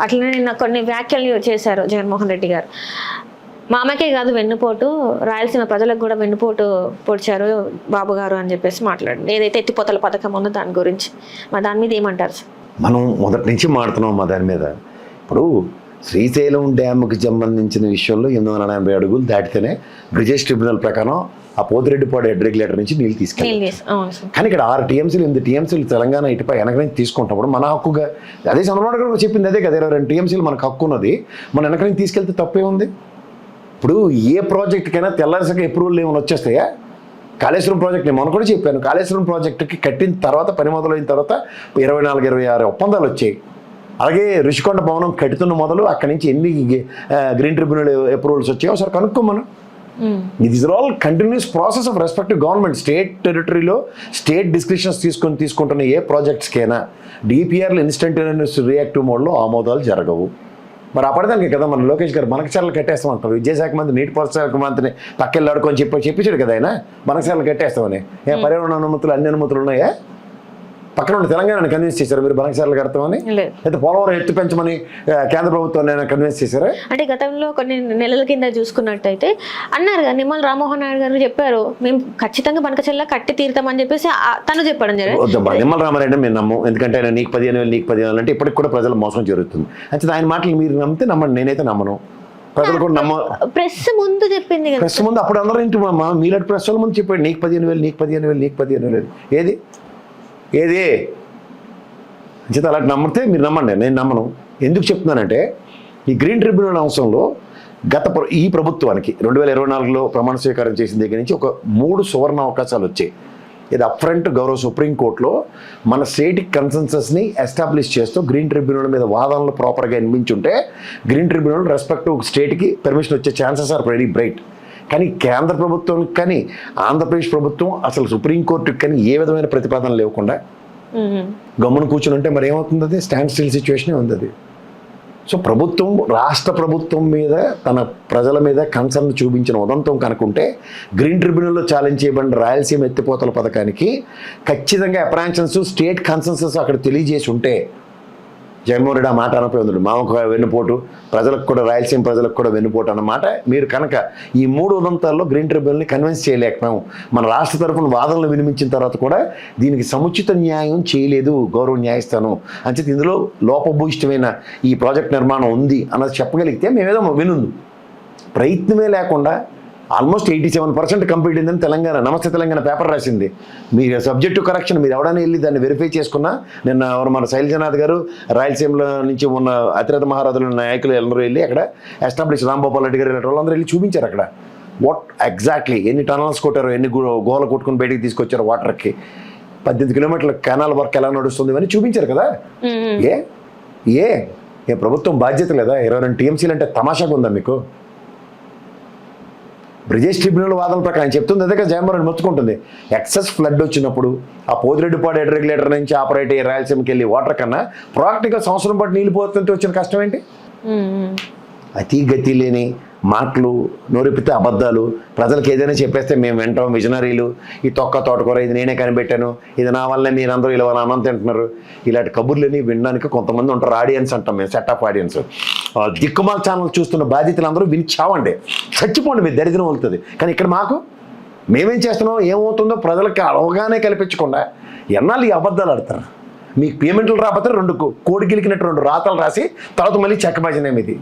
అట్లనే నిన్న కొన్ని వ్యాఖ్యలు చేశారు జగన్మోహన్ రెడ్డి గారు. మా అమ్మకే కాదు వెన్నుపోటు రాయలసీమ ప్రజలకు కూడా వెన్నుపోటు పొడిచారు బాబు గారు అని చెప్పేసి మాట్లాడండి. ఏదైతే ఎత్తిపోతల పథకం ఉందో దాని గురించి. మా దాని మీద ఏమంటారు సార్? మనం మొదటి నుంచి మాడుతున్నాం మా దాని మీద. ఇప్పుడు శ్రీశైలం డ్యామ్కి సంబంధించిన విషయంలో ఎనిమిది వందల ఎనభై అడుగులు దాటితేనే బ్రిజేష్ ట్రిబ్యునల్ ప్రకారం ఆ పోతిరెడ్డిపాడు హెడ్ రెగ్యులేటర్ నుంచి నీళ్ళు తీసుకెళ్ళి కానీ ఇక్కడ ఆరు టీఎంసీలు ఎనిమిది టీఎంసీలు తెలంగాణ ఇటుపై వెనక నుంచి తీసుకుంటున్నప్పుడు మన హక్కుగా అదే చంద్రబాబు గారు చెప్పింది అదే కదా ఇరవై రెండు టీఎంసీలు మనకు హక్కు ఉన్నది మన వెనక నుంచి తీసుకెళ్తే తప్పే ఉంది. ఇప్పుడు ఏ ప్రాజెక్ట్కైనా తెల్లారిసగా అప్రూవల్ ఏమైనా వచ్చేస్తాయా? కాళేశ్వరం ప్రాజెక్ట్ నేను మొన్న కూడా చెప్పాను కాళేశ్వరం ప్రాజెక్టుకి కట్టిన తర్వాత పని మొదలైన తర్వాత ఇరవై నాలుగు ఇరవై ఆరు ఒప్పందాలు వచ్చాయి. అలాగే ఋషికొండ భవనం కట్టుతున్న మొదలు అక్కడి నుంచి ఎన్ని గ్రీన్ ట్రిబ్యునల్ అప్రూవల్స్ వచ్చాయో ఒకసారి కనుక్కోమను. ఇది is all continuous process of respect government state టెరిటరీలో state descriptions తీసుకొని తీసుకుంటున్న ఏ ప్రాజెక్ట్స్కైనా డిపిఆర్లు ఇన్స్టంటేనియస్ రియాక్టివ్ మోడ్లో ఆమోదాలు జరగవు. మరి అప్పటిదానికి కదా మన లోకేష్ గారు మనకచర్లు కట్టేస్తామంటారు. విద్యాశాఖ మంత్రి నీటి పారుదల మంత్రిని పక్కెళ్ళి ఆడుకొని చెప్పి చెప్పించాడు కదా ఆయన. మనకచర్లు కట్టేస్తామని. ఏ పర్యావరణ అనుమతులు అన్ని అనుమతులు ఉన్నాయా? పక్కన ఉన్న తెలంగాణని కన్విన్స్ చేశారు? మీరు బనకచర్లు కడతామని లేదు. అయితే పోలవరం ఎత్తు పెంచమని కేంద్ర ప్రభుత్వాన్ని కన్విన్స్ చేశారా? అంటే గతంలో కొన్ని నెలల కింద చూసుకున్నట్టయితే అన్నారు కదా నిమ్మల రామ్మోహన్ నాయుడు గారు చెప్పారు మేము ఖచ్చితంగా బనకచెల్ల కట్టి తీరుతామని చెప్పేసి తను చెప్పడం జరిగింది. నిమ్మల రామారెడ్డి మేము నమ్ము ఎందుకంటే ఆయన నీకు పదిహేను వేలు నీకు పదిహేను అంటే ఇప్పటికి కూడా ప్రజలు మోసం జరుగుతుంది. అంటే ఆయన మాటలు మీరు నమ్మితే నమ్మండి నేనైతే నమ్మను. ప్రజలు కూడా నమ్మ ప్రెస్ ముందు చెప్పింది ప్రెస్ ముందు అప్పుడు అందరూ ఇంటి మా మీలాంటి ప్రెస్ వాళ్ళ ముందు చెప్పాడు నీకు పదిహేను వేలు నీకు పదిహేను వేలు నీకు పదిహేను వేలు. ఏది? ఏది? అంచేత అలాంటి నమ్మితే మీరు నమ్మండి నేను నమ్మను. ఎందుకు చెప్తున్నానంటే ఈ గ్రీన్ ట్రిబ్యునల్ అంశంలో గత ప్ర- ఈ ప్రభుత్వానికి రెండు వేల ఇరవై నాలుగులో ప్రమాణ స్వీకారం చేసిన దగ్గర నుంచి ఒక మూడు సువర్ణ అవకాశాలు వచ్చాయి. ఇది అప్ఫ్రంట్ గౌరవ సుప్రీంకోర్టులో మన స్టేట్ కన్సెన్సస్ని ఎస్టాబ్లిష్ చేస్తూ గ్రీన్ ట్రిబ్యునల్ మీద వాదనలు ప్రాపర్గా వినిపించుంటే గ్రీన్ ట్రిబ్యునల్ రెస్పెక్ట్ స్టేట్కి పర్మిషన్ వచ్చే ఛాన్సెస్ ఆర్ వెరీ బ్రైట్ కానీ కేంద్ర ప్రభుత్వం కానీ ఆంధ్రప్రదేశ్ ప్రభుత్వం అసలు సుప్రీంకోర్టుకి కానీ ఏ విధమైన ప్రతిపాదన లేకుండా. గమ్మున కూర్చుని ఉంటే మరి ఏమవుతుంది అది స్టాండ్ స్టిల్ సిచ్యువేషనే ఉంది అది సో ప్రభుత్వం రాష్ట్ర ప్రభుత్వం మీద తన ప్రజల మీద కన్సర్న్ చూపించిన ఉదంతం కనుకుంటే గ్రీన్ ట్రిబ్యునల్లో ఛాలెంజ్ చేయబడిన రాయలసీమ ఎత్తిపోతల పథకానికి ఖచ్చితంగా అప్రాన్షన్స్ స్టేట్ కన్సెన్సస్ అక్కడ తెలియజేసి ఉంటే జగన్మోహన్ రెడ్డి ఆ మాట అనపోయి ఉంది మామకు వెన్నుపోటు ప్రజలకు కూడా రాయలసీమ ప్రజలకు కూడా వెన్నుపోటు అన్నమాట మీరు కనుక ఈ మూడు ఉదంతాల్లో గ్రీన్ ట్రిబ్యునల్ని కన్విన్స్ చేయలేకపోయాం మన రాష్ట్ర తరఫున వాదనలు వినిపించిన తర్వాత కూడా దీనికి సముచిత న్యాయం చేయలేదు గౌరవ న్యాయస్థానం. అంచేత ఇందులో లోపభూయిష్టమైన ఈ ప్రాజెక్ట్ నిర్మాణం ఉంది అన్నది చెప్పగలిగితే మేమేదో వినుందు ప్రయత్నమే లేకుండా almost eighty seven percent complete అయిందని తెలంగాణ నమస్తే తెలంగాణ పేపర్ రాసింది. మీ సబ్జెక్టు కరెక్షన్ మీరు ఎవడైనా వెళ్ళి దాన్ని వెరిఫై చేసుకున్నా నిన్న ఎవరు మన శైలజనాథ్ గారు రాయలసీమలో నుంచి ఉన్న అతిరథ మహారాజుల నాయకులు అందరూ వెళ్ళి అక్కడ ఎస్టాబ్లిష్ రాంగోపాల్ రెడ్డి గారు ఇలాంటి వాళ్ళందరూ వెళ్ళి చూపించారు అక్కడ. వాట్ ఎగ్జాక్ట్లీ ఎన్ని టనల్స్ కొట్టారో ఎన్ని గోల కొట్టుకుని బయటికి తీసుకొచ్చారు వాటర్కి. పద్దెనిమిది కిలోమీటర్ల కెనాల్ వర్క్ ఎలా నడుస్తుంది అని చూపించారు కదా. ఏ? ఏ? ఏ ప్రభుత్వం బాధ్యత లేదా? ఇరవై రెండు టీఎంసీలు అంటే తమాషాగా ఉందా మీకు? బ్రిజేష్ ట్రిబ్యునల్ వాదన ప్రకారం చెప్తుంది అదే కదా జగన్మోహన్ రెడ్డి మొత్తుకుంటుంది ఎక్సెస్ ఫ్లడ్ వచ్చినప్పుడు ఆ పోదిరెడ్డిపాడు హెడ్ రెగ్యులేటర్ నుంచి ఆపరేట్ అయ్యే రాయలసీమకి వెళ్ళి వాటర్ కన్నా ప్రాక్టికల్ సంవత్సరం పాటు నీళ్ళు పోతుంటే వచ్చిన కష్టం ఏంటి. అతి గతి లేని మాటలు నోరిపితే అబద్ధాలు. ప్రజలకు ఏదైనా చెప్పేస్తే మేము వింటాం విజనరీలు. ఈ తొక్క తోటకూర ఇది నేనే కనిపెట్టాను. ఇది నా వల్లే మీరందరూ ఇలా వాళ్ళ అన్నం తింటున్నారు. ఇలాంటి కబుర్లని వినడానికి కొంతమంది ఉంటారు. ఆడియన్స్ అంటాం మేము సెట్ ఆఫ్ ఆడియన్స్ దిక్కుమాల ఛానల్ చూస్తున్న బాధ్యతలు అందరూ విని చావండి చచ్చిపోండి మీరు దరిద్రం వెళ్తుంది కానీ ఇక్కడ మాకు మేమేం చేస్తున్నాం? ఏమవుతుందో ప్రజలకు అవగానే కల్పించకుండా ఎన్నాళ్ళు ఈ అబద్ధాలు ఆడతారు? మీకు పేమెంట్లు రాకపోతే రెండు కోడి గెలికినట్టు రెండు రాతలు రాసి తర్వాత మళ్ళీ చెక్క భజనేమి ఇది